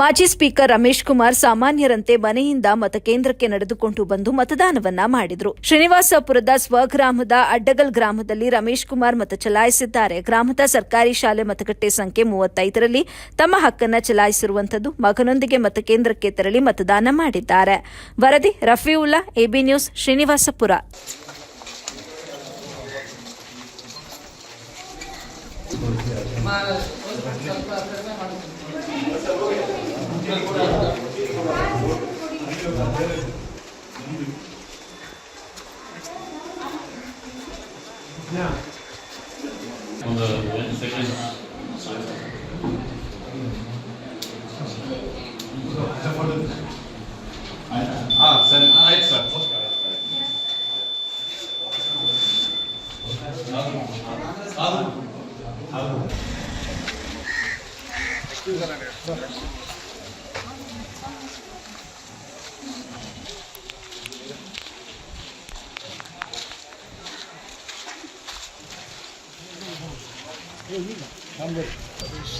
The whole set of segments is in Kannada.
ಮಾಜಿ ಸ್ಪೀಕರ್ ರಮೇಶ್ ಕುಮಾರ್ ಸಾಮಾನ್ಯರಂತೆ ಮನೆಯಿಂದ ಮತಕೇಂದ್ರಕ್ಕೆ ನಡೆದುಕೊಂಡು ಬಂದು ಮತದಾನವನ್ನ ಮಾಡಿದ್ರು. ಶ್ರೀನಿವಾಸಪುರದ ಸ್ವಗ್ರಾಮದ ಅಡ್ಡಗಲ್ ಗ್ರಾಮದಲ್ಲಿ ರಮೇಶ್ ಕುಮಾರ್ ಮತ ಚಲಾಯಿಸಿದ್ದಾರೆ. ಗ್ರಾಮದ ಸರ್ಕಾರಿ ಶಾಲೆ ಮತಗಟ್ಟೆ ಸಂಖ್ಯೆ ಮೂವತ್ತೈದರಲ್ಲಿ ತಮ್ಮ ಹಕ್ಕನ್ನ ಚಲಾಯಿಸಿರುವಂತದ್ದು ಮಗನೊಂದಿಗೆ ಮತಕೇಂದ್ರಕ್ಕೆ ತೆರಳಿ ಮತದಾನ ಮಾಡಿದ್ದಾರೆ. ವರದಿ Rafiulla, AB news, Srinivaspur. Ah, sein Eizer. Adam. Adam. Adam.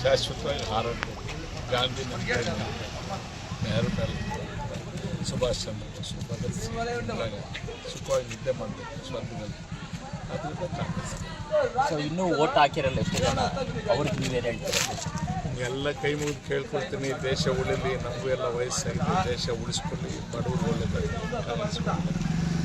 ಶಾಶ್ವತವಾಗಿ ಹಾರಾಟ ಗಾಂಧಿ ನೆಹರು ಮೇಲೆ ಸುಭಾಷ್ ಚಂದ್ರ ಬೋಸ್ ಭಗತ್ ಸಿಂಗ್ ಸುಖವಾಗಿ ನಿದ್ದೆ ಮಾಡಬೇಕು ಸ್ವರ್ಗದಲ್ಲಿ ಅದರಿಂದ ಕಾಂಗ್ರೆಸ್. ಸೊ ಇನ್ನೂ ಓಟ್ ಹಾಕಿರಲ್ಲ ಎಷ್ಟು ಜನ? ಅವ್ರಿಗೆ ನೀವೇನು ಹೇಳ್ತೀರಾ? ಎಲ್ಲ ಕೈ ಮುಗಿದು ಕೇಳ್ಕೊಳ್ತೀನಿ. ದೇಶ ಉಳಿಲಿ. ನಮಗೂ ಎಲ್ಲ ವಯಸ್ಸಾಗಿ ದೇಶ ಉಳಿಸ್ಕೊಳ್ಳಿ. ಬಡವರು ಒಳ್ಳೆ ಕಾಂಗ್ರೆಸ್